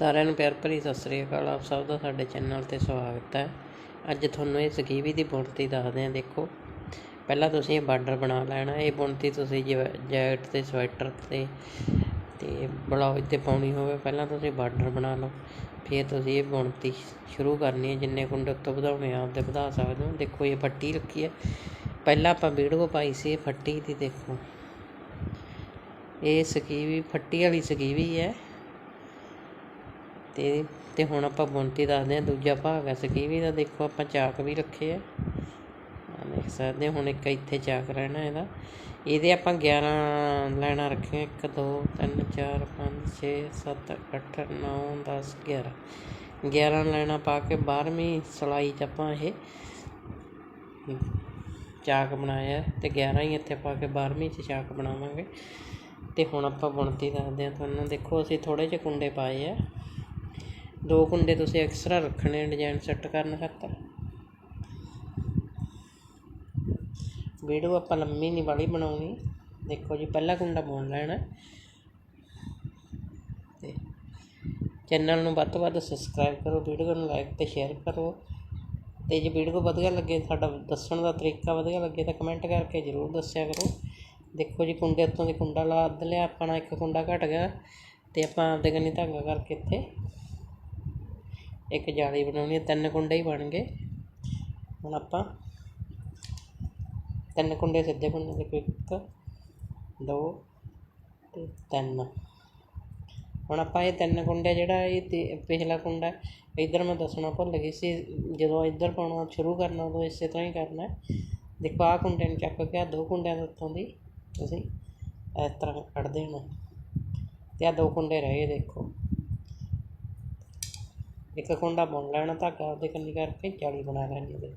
ਸਾਰਿਆਂ ਨੂੰ ਪਿਆਰ ਭਰੀ ਸਤਿ ਸ੍ਰੀ ਅਕਾਲ। ਆਪ ਸਭ ਦਾ ਸਾਡੇ ਚੈਨਲ ਤੇ ਸਵਾਗਤ ਹੈ। ਅੱਜ ਤੁਹਾਨੂੰ ਇਹ ਸਕੀਵੀ ਦੀ ਬੁਣਤੀ ਦੱਸਦੇ ਹਾਂ। ਦੇਖੋ, ਪਹਿਲਾਂ ਤੁਸੀਂ ਇਹ ਬਾਰਡਰ ਬਣਾ ਲੈਣਾ। ਇਹ ਬੁਣਤੀ ਤੁਸੀਂ ਜੈਕਟ ਤੇ ਸਵੈਟਰ ਤੇ ਤੇ ਬਲਾਉਜ ਤੇ ਪਾਉਣੀ ਹੋਵੇ, ਪਹਿਲਾਂ ਤੁਸੀਂ ਬਾਰਡਰ ਬਣਾ ਲਓ। ਫਿਰ ਤੁਸੀਂ ਇਹ ਬੁਣਤੀ ਸ਼ੁਰੂ ਕਰਨੀ ਹੈ। ਜਿੰਨੇ ਕੁੰਡੇ ਉੱਤੋਂ ਵਧਾਉਣੇ ਆ, ਆਪਦੇ ਵਧਾ ਸਕਦੇ ਹੋ। ਦੇਖੋ, ਇਹ ਫੱਟੀ ਰੱਖੀ ਹੈ। ਪਹਿਲਾਂ ਆਪਾਂ ਵੀਡੀਓ ਪਾਈ ਸੀ ਇਹ ਫੱਟੀ ਦੀ, ਦੇਖੋ। ਇਹ ਸਕੀਵੀ ਫੱਟੀ ਵਾਲੀ ਸਕੀਵੀ ਹੈ। ਤੇ ਤੇ ਹੁਣ ਆਪਾਂ ਬੁਣਤੀ ਦੱਸਦੇ ਹਾਂ ਦੂਜਾ ਭਾਗ ਹੈ ਸਕੀਵੀ ਦਾ। ਦੇਖੋ ਆਪਾਂ ਚਾਕ ਵੀ ਰੱਖੇ ਆ। ਦੇਖ ਸਕਦੇ ਹੋ, ਹੁਣ ਇੱਕ ਇੱਥੇ ਚਾਕ ਰਹਿਣਾ ਇਹਦਾ। ਇਹਦੇ ਆਪਾਂ 11 ਲਾਈਨਾਂ ਰੱਖੀਆਂ 1 2 3 4 5 6 7 8 9 10 11 11 ਲਾਈਨਾਂ ਪਾ ਕੇ 12ਵੀਂ ਸਲਾਈ 'ਚ ਆਪਾਂ ਇਹ ਚਾਕ ਬਣਾਇਆ ਤੇ 11 ਹੀ ਇੱਥੇ ਪਾ ਕੇ 12ਵੀਂ 'ਚ ਚਾਕ ਬਣਾਵਾਂਗੇ। ਤੇ ਹੁਣ ਆਪਾਂ ਬੁਣਤੀ ਦੱਸਦੇ ਹਾਂ ਤੁਹਾਨੂੰ। ਦੇਖੋ ਅਸੀਂ ਥੋੜੇ ਜਿਹੇ ਕੁੰਡੇ ਪਾਏ ਆ। ਦੋ ਕੁੰਡੇ ਤੁਸੀਂ ਐਕਸਟਰਾ ਰੱਖਣੇ ਡਿਜ਼ਾਈਨ ਸੈੱਟ ਕਰਨ ਖਾਤਰ। ਵੀਡੀਓ ਆਪਾਂ ਲੰਮੀ ਨਹੀਂ ਵਾਲੀ ਬਣਾਉਣੀ। ਦੇਖੋ ਜੀ, ਪਹਿਲਾ ਕੁੰਡਾ ਬੁਣ ਲੈਣਾ। ਤੇ ਚੈਨਲ ਨੂੰ ਵੱਧ ਤੋਂ ਵੱਧ ਸਬਸਕ੍ਰਾਈਬ ਕਰੋ, ਵੀਡੀਓ ਨੂੰ ਲਾਈਕ ਤੇ ਸ਼ੇਅਰ ਕਰੋ। ਤੇ ਜੇ ਵੀਡੀਓ ਵਧੀਆ ਲੱਗੇ, ਸਾਡਾ ਦੱਸਣ ਦਾ ਤਰੀਕਾ ਵਧੀਆ ਲੱਗੇ ਤਾਂ ਕਮੈਂਟ ਕਰਕੇ ਜ਼ਰੂਰ ਦੱਸਿਆ ਕਰੋ। ਦੇਖੋ ਜੀ, ਕੁੰਡੇ ਉੱਤੋਂ ਦੀ ਕੁੰਡਾ ਲਾ ਅੱਧ ਲਿਆ, ਆਪਣਾ ਇੱਕ ਕੁੰਡਾ ਘਟ ਗਿਆ। ਤੇ ਆਪਾਂ ਆਪਦੇ ਕੰਨੀ ਧਾਗਾ ਕਰਕੇ ਇੱਥੇ ਇੱਕ ਜਾਲੀ ਬਣਾਉਣੀ ਹੈ ਤਿੰਨ ਕੁੰਡੇ ਹੀ ਬਣ ਗਏ। ਹੁਣ ਆਪਾਂ ਤਿੰਨ ਕੁੰਡੇ, ਸਿੱਧੇ ਬਣਨੇ ਦੇ ਇੱਕ, ਦੋ ਤੇ ਤਿੰਨ। ਹੁਣ ਆਪਾਂ ਇਹ ਤਿੰਨ ਕੁੰਡੇ ਜਿਹੜਾ ਇਹ ਤੇ ਪਿਛਲਾ ਕੁੰਡਾ, ਇਧਰ ਮੈਂ ਦੱਸਣਾ ਭੁੱਲ ਗਈ ਸੀ, ਜਦੋਂ ਇੱਧਰ ਪਾਉਣਾ ਸ਼ੁਰੂ ਕਰਨਾ, ਉਦੋਂ ਇਸੇ ਤਰ੍ਹਾਂ ਹੀ ਕਰਨਾ। ਦੇਖੋ, ਆਹ ਕੁੰਡੇ ਨੂੰ ਚੱਕ ਕੇ, ਆਹ ਦੋ ਕੁੰਡਿਆਂ ਦੇ ਉੱਤੋਂ ਦੀ ਤੁਸੀਂ ਇਸ ਤਰ੍ਹਾਂ ਕੱਢ ਦੇਣਾ। ਤੇ ਆਹ ਦੋ ਕੁੰਡੇ ਰਹੇ ਦੇਖੋ। ਇੱਕ ਕੁੰਡਾ ਬੁਣ ਲੈਣਾ ਧਾਗਾ ਆਪਦੇ ਕੰਨੀ ਕਰਕੇ ਜਾਲੀ ਬਣਾ ਲੈਣੀ ਇਹਦੇ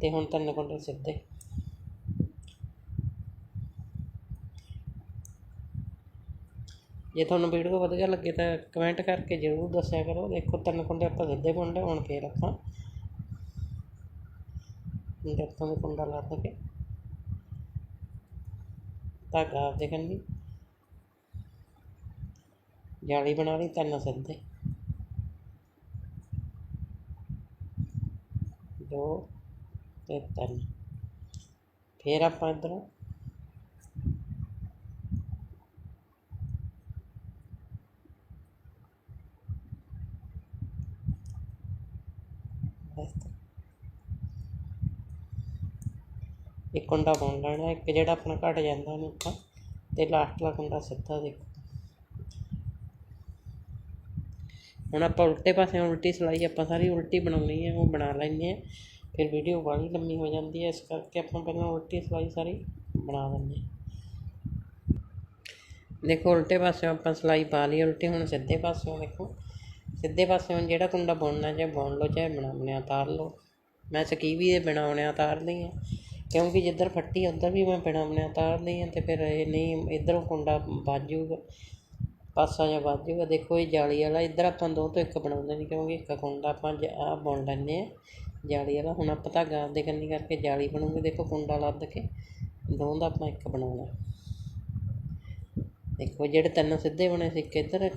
ਤੇ ਹੁਣ ਤਿੰਨ ਕੁੰਡੇ ਸਿੱਧੇ। ਜੇ ਤੁਹਾਨੂੰ ਵੀਡੀਓ ਵਧੀਆ ਲੱਗੇ ਤਾਂ ਕਮੈਂਟ ਕਰਕੇ ਜ਼ਰੂਰ ਦੱਸਿਆ ਕਰੋ। ਦੇਖੋ ਤਿੰਨ ਕੁੰਡੇ ਆਪਾਂ ਸਿੱਧੇ ਬੁਣ ਲਏ ਹੁਣ ਫੇਰ ਆਪਾਂ ਦੇਖੋ ਦੇ ਕੁੰਡਾ ਲਾ ਕੇ ਧਾਗਾ ਆਪਦੇ ਕੰਨੀ। ਜਾਲੀ ਬਣਾ ਲਈ, ਤਿੰਨ ਸਿੱਧੇ। ਦੋ ਅਤੇ ਤਿੰਨ। ਫਿਰ ਆਪਾਂ ਇੱਧਰੋਂ ਇੱਕ ਕੁੰਡਾ ਬੁਣ ਲੈਣਾ ਇੱਕ ਜਿਹੜਾ ਆਪਣਾ ਘਟ ਜਾਂਦਾ ਉਹਨੂੰ ਆਪਾਂ, ਤੇ ਲਾਸਟ ਵਾਲਾ ਕੁੰਡਾ ਸਿੱਧਾ ਦੇਖੋ। ਹੁਣ ਆਪਾਂ ਉਲਟੇ ਪਾਸੇ ਉਲਟੀ ਸਿਲਾਈ ਆਪਾਂ ਸਾਰੀ ਉਲਟੀ ਬਣਾਉਣੀ ਹੈ, ਉਹ ਬਣਾ ਲੈਂਦੇ ਹਾਂ। ਫਿਰ ਵੀਡੀਓ ਬਾਹਲੀ ਲੰਮੀ ਹੋ ਜਾਂਦੀ ਹੈ, ਇਸ ਕਰਕੇ ਆਪਾਂ ਪਹਿਲਾਂ ਉਲਟੀ ਸਿਲਾਈ ਸਾਰੀ ਬਣਾ ਦਿੰਦੇ ਹਾਂ। ਦੇਖੋ, ਉਲਟੇ ਪਾਸੇ ਆਪਾਂ ਸਿਲਾਈ ਪਾ ਲਈ, ਉਲਟੀ ਹੁਣ ਸਿੱਧੇ ਪਾਸਿਓਂ ਦੇਖੋ। ਸਿੱਧੇ ਪਾਸਿਓਂ ਜਿਹੜਾ ਕੁੰਡਾ ਬੁਣਨਾ, ਚਾਹੇ ਬੁਣ ਲਓ, ਚਾਹੇ ਬਣਾਉਣੇ ਉਤਾਰ ਲਓ। ਮੈਂ ਸਕੀਵੀ ਦੇ ਬਣਾਉਣੇ ਉਤਾਰਦੀ ਹਾਂ ਕਿਉਂਕਿ ਜਿੱਧਰ ਫੱਟੀ, ਉੱਧਰ ਵੀ ਮੈਂ ਬਣਾਉਣੇ ਉਤਾਰਦੀ ਹਾਂ ਤੇ ਫਿਰ ਇਹ ਨਹੀਂ, ਇੱਧਰੋਂ ਕੁੰਡਾ ਵੱਜ ਜਾਊਗਾ। ਪਾਸਾ ਜਿਹਾ ਵੱਧ ਜੂਗਾ। ਦੇਖੋ ਇਹ ਜਾਲੀ ਵਾਲਾ, ਇੱਧਰ ਆਪਾਂ ਦੋ ਤੋਂ ਇੱਕ ਬਣਾਉਂਦੇ ਨਹੀਂ ਕਿਉਂਕਿ ਇੱਕ ਕੁੰਡਾ ਆਪਾਂ ਆਹ ਬੁਣ ਲੈਂਦੇ ਆ ਜਾਲੀ ਵਾਲਾ, ਹੁਣ ਆਪਾਂ ਧਾਗਾ ਆਪਦੇ ਕੰਨੀ ਕਰਕੇ ਜਾਲੀ ਬਣੂਗੀ। ਦੇਖੋ ਕੁੰਡਾ ਲੱਦ ਕੇ ਦੋ ਦਾ ਆਪਾਂ ਇੱਕ ਬਣਾਉਣਾ। ਦੇਖੋ ਜਿਹੜੇ ਤਿੰਨ ਸਿੱਧੇ ਬਣੇ ਸੀ, ਇੱਕ ਇੱਧਰ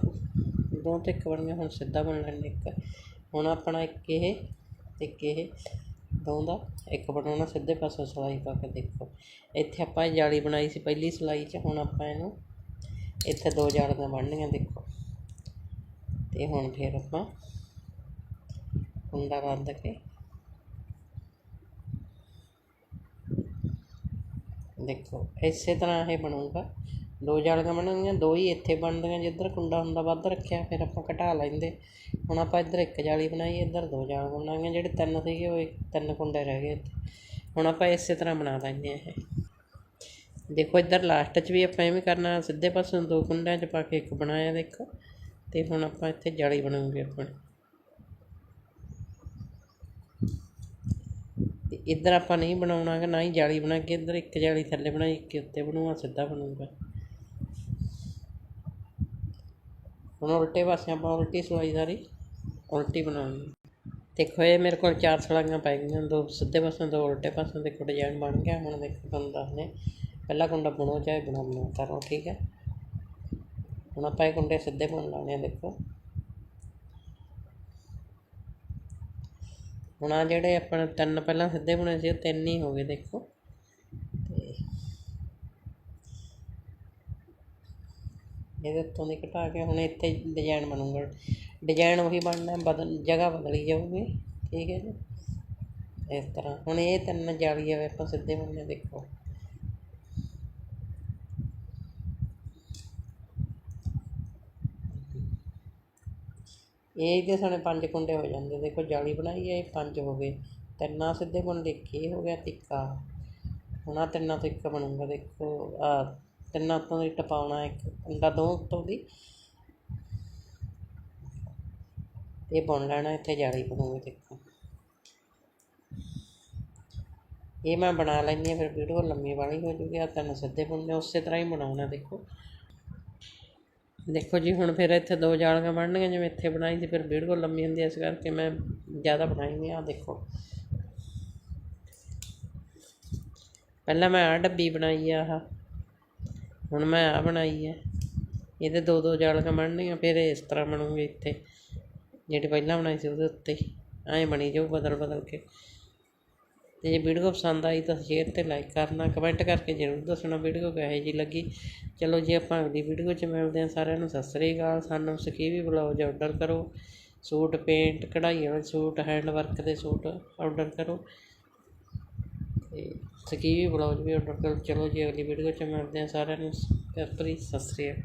ਦੋ ਤੋਂ ਇੱਕ ਬਣ ਗਿਆ ਹੁਣ ਸਿੱਧਾ ਬਣ ਲੈਣੇ ਇੱਕ। ਹੁਣ ਆਪਣਾ ਇੱਕ ਇਹ ਤੇ ਇੱਕ ਇਹ ਦੋ ਦਾ ਇੱਕ ਬਣਾਉਣਾ। ਸਿੱਧੇ ਪਾਸੇ ਸਿਲਾਈ ਪਾ ਕੇ ਦੇਖੋ। ਇੱਥੇ ਆਪਾਂ ਇਹ ਜਾਲੀ ਬਣਾਈ ਸੀ, ਪਹਿਲੀ ਸਿਲਾਈ 'ਚ। ਹੁਣ ਆਪਾਂ ਇਹਨੂੰ ਇੱਥੇ ਦੋ ਜਾਲੀਆਂ ਬਣਨੀਆਂ ਦੇਖੋ। ਤੇ ਹੁਣ ਫਿਰ ਆਪਾਂ ਕੁੰਡਾ ਰੱਦ ਕੇ ਦੇਖੋ, ਇਸੇ ਤਰ੍ਹਾਂ ਇਹ ਬਣੂਗਾ। ਦੋ ਜਾਲੀਆਂ ਬਣਨਗੀਆਂ, ਦੋ ਹੀ ਇੱਥੇ ਬਣਦੀਆਂ ਜਿੱਧਰ ਕੁੰਡਾ ਹੁੰਦਾ ਵੱਧ ਰੱਖਿਆ, ਫਿਰ ਆਪਾਂ ਘਟਾ ਲੈਂਦੇ। ਹੁਣ ਆਪਾਂ ਇੱਧਰ ਇੱਕ ਜਾਲੀ ਬਣਾਈ, ਇੱਧਰ ਦੋ ਜਾਲੀਆਂ ਬਣਾਈਆਂ, ਜਿਹੜੇ ਤਿੰਨ ਸੀਗੇ ਉਹ ਇੱਕ- ਤਿੰਨ ਕੁੰਡੇ ਰਹਿ ਗਏ ਇੱਥੇ। ਹੁਣ ਆਪਾਂ ਇਸੇ ਤਰ੍ਹਾਂ ਬਣਾ ਲੈਂਦੇ ਆ ਇਹ। ਦੇਖੋ ਇੱਧਰ ਲਾਸਟ 'ਚ ਵੀ ਆਪਾਂ ਐਵੇਂ ਕਰਨਾ, ਸਿੱਧੇ ਪਾਸੇ ਦੋ ਕੁੰਡਿਆਂ 'ਚ ਪਾ ਕੇ ਇੱਕ ਬਣਾਇਆ ਦੇਖੋ, ਤੇ ਹੁਣ ਆਪਾਂ ਇੱਥੇ ਜਾਲੀ ਬਣਾਉਂਗੇ ਆਪਣੀ। ਤੇ ਇੱਧਰ ਆਪਾਂ ਨਹੀਂ ਬਣਾਉਣਾ ਗਾ ਨਾ ਹੀ ਜਾਲੀ ਬਣਾ ਕੇ ਇੱਧਰ ਇੱਕ ਜਾਲੀ ਥੱਲੇ ਬਣਾਈ, ਇੱਕ ਉੱਤੇ ਬਣੂਗਾ ਸਿੱਧਾ ਬਣੂਗਾ। ਹੁਣ ਉਲਟੇ ਪਾਸੇ ਆਪਾਂ ਉਲਟੀ ਸਲਾਈ ਸਾਰੀ ਉਲਟੀ ਬਣਾਉਣੀ। ਦੇਖੋ ਇਹ ਮੇਰੇ ਕੋਲ ਚਾਰ ਸਲਾਈਆਂ ਪੈ ਗਈਆਂ, ਦੋ ਸਿੱਧੇ ਪਾਸੇ, ਦੋ ਉਲਟੇ ਪਾਸੇ, ਦੇਖੋ ਡਿਜ਼ਾਈਨ ਬਣ ਗਿਆ, ਹੁਣ ਦੇਖੋ ਤੁਹਾਨੂੰ ਦੱਸਦੇ ਪਹਿਲਾ ਕੁੰਡਾ ਬੁਣੋ ਚਾਹੇ ਬਣਾ ਬਣਾ ਕਰੋ, ਠੀਕ ਹੈ? ਹੁਣ ਆਪਾਂ ਇਹ ਕੁੰਡੇ ਸਿੱਧੇ ਬੁਣ ਲਾਉਣੇ ਆ, ਦੇਖੋ। ਹੁਣ ਆ ਜਿਹੜੇ ਆਪਾਂ ਤਿੰਨ ਪਹਿਲਾਂ ਸਿੱਧੇ ਬੁਣੇ ਸੀ, ਉਹ ਤਿੰਨ ਹੀ ਹੋ ਗਏ, ਦੇਖੋ। ਇਹਦੇ ਉੱਤੋਂ ਦੀ ਘਟਾ ਕੇ ਹੁਣ ਇੱਥੇ ਡਿਜ਼ਾਈਨ ਬਣੂਗਾ। ਡਿਜ਼ਾਈਨ ਉਹੀ ਬਣਨਾ, ਬਦਲ, ਜਗ੍ਹਾ ਬਦਲੀ ਜਾਊਗੀ, ਠੀਕ ਹੈ ਜੀ? ਇਸ ਤਰ੍ਹਾਂ। ਹੁਣ ਇਹ ਤਿੰਨ ਜਾਲੀਆਂ ਵੇ ਆਪਾਂ ਸਿੱਧੇ ਬਣਨੇ ਦੇਖੋ। ਇਹਦੇ ਸਾਨੇ ਪੰਜ ਕੁੰਡੇ ਹੋ ਜਾਂਦੇ, ਦੇਖੋ ਜਾਲੀ ਬਣਾਈ ਹੈ, ਇਹ ਪੰਜ ਹੋ ਗਏ। ਤਿੰਨਾਂ ਸਿੱਧੇ ਬੁਣ ਦੇਖੇ ਇਹ ਹੋ ਗਿਆ ਤਿੱਕਾ ਹੁਣ ਆਹ ਤਿੰਨਾਂ ਤੋਂ ਇੱਕ ਬਣੂਗਾ, ਦੇਖੋ ਆ ਤਿੰਨਾਂ ਤੋਂ ਦੀ ਟਪਾਉਣਾ ਇੱਕ ਕੁੰਡਾ ਦੋ ਉੱਤੋਂ ਦੀ। ਇਹ ਬੁਣ ਲੈਣਾ, ਇੱਥੇ ਜਾਲੀ ਬਣੂਗੀ, ਦੇਖੋ। ਇਹ ਮੈਂ ਬਣਾ ਲੈਂਦੀ ਹਾਂ, ਫਿਰ ਵੀਡੀਓ ਲੰਮੀ ਵਾਲੀ ਹੋ ਜੂਗੀ ਆ ਤਿੰਨ ਸਿੱਧੇ ਬੁਣਨੇ ਉਸੇ ਤਰ੍ਹਾਂ ਹੀ ਬਣਾਉਣਾ, ਦੇਖੋ। ਦੇਖੋ ਜੀ, ਹੁਣ ਫਿਰ ਇੱਥੇ ਦੋ ਜਾਲੀਆਂ ਬਣਨਗੀਆਂ ਜਿਵੇਂ ਇੱਥੇ ਬਣਾਈ ਸੀ, ਫਿਰ ਵੀਡੀਓ ਲੰਮੀ ਹੁੰਦੀ ਹੈ ਇਸ ਕਰਕੇ ਮੈਂ ਜ਼ਿਆਦਾ ਬਣਾਈ ਨਹੀਂ ਆ, ਦੇਖੋ। ਪਹਿਲਾਂ ਮੈਂ ਆ ਡੱਬੀ ਬਣਾਈ ਆ, ਆਹ। ਹੁਣ ਮੈਂ ਆ ਬਣਾਈ ਹੈ ਇਹਦੇ ਦੋ ਦੋ ਜਾਲੀਆਂ ਬਣਨਗੀਆਂ ਫਿਰ ਇਸ ਤਰ੍ਹਾਂ ਬਣੂਗੀ ਇੱਥੇ। ਜਿਹੜੀ ਪਹਿਲਾਂ ਬਣਾਈ ਸੀ, ਉਹਦੇ ਉੱਤੇ। ਐਂ ਬਣੀ ਜਾਊ ਬਦਲ ਬਦਲ ਕੇ। ਅਤੇ ਜੇ ਵੀਡੀਓ ਪਸੰਦ ਆਈ ਤਾਂ ਸ਼ੇਅਰ ਅਤੇ ਲਾਈਕ ਕਰਨਾ ਕਮੈਂਟ ਕਰਕੇ ਜ਼ਰੂਰ ਦੱਸਣਾ ਵੀਡੀਓ ਕਿਹੋ ਜਿਹੀ ਲੱਗੀ। ਚਲੋ ਜੀ, ਆਪਾਂ ਅਗਲੀ ਵੀਡੀਓ 'ਚ ਮਿਲਦੇ ਹਾਂ। ਸਾਰਿਆਂ ਨੂੰ ਸਤਿ ਸ੍ਰੀ ਅਕਾਲ। ਸਾਨੂੰ ਸਕੀਵੀ ਬਲੌਜ ਆਰਡਰ ਕਰੋ। ਸੂਟ ਪੇਂਟ ਕਢਾਈ ਵਾਲੇ ਸੂਟ ਹੈਂਡ ਵਰਕ ਦੇ ਸੂਟ ਆਰਡਰ ਕਰੋ। ਤੇ ਸਕੀਵੀ ਬਲੌਜ ਵੀ ਆਰਡਰ ਕਰੋ। ਚਲੋ ਜੀ, ਅਗਲੀ ਵੀਡੀਓ 'ਚ ਮਿਲਦੇ ਹਾਂ। ਸਾਰਿਆਂ ਨੂੰ, ਸਤਿ ਸ੍ਰੀ ਅਕਾਲ।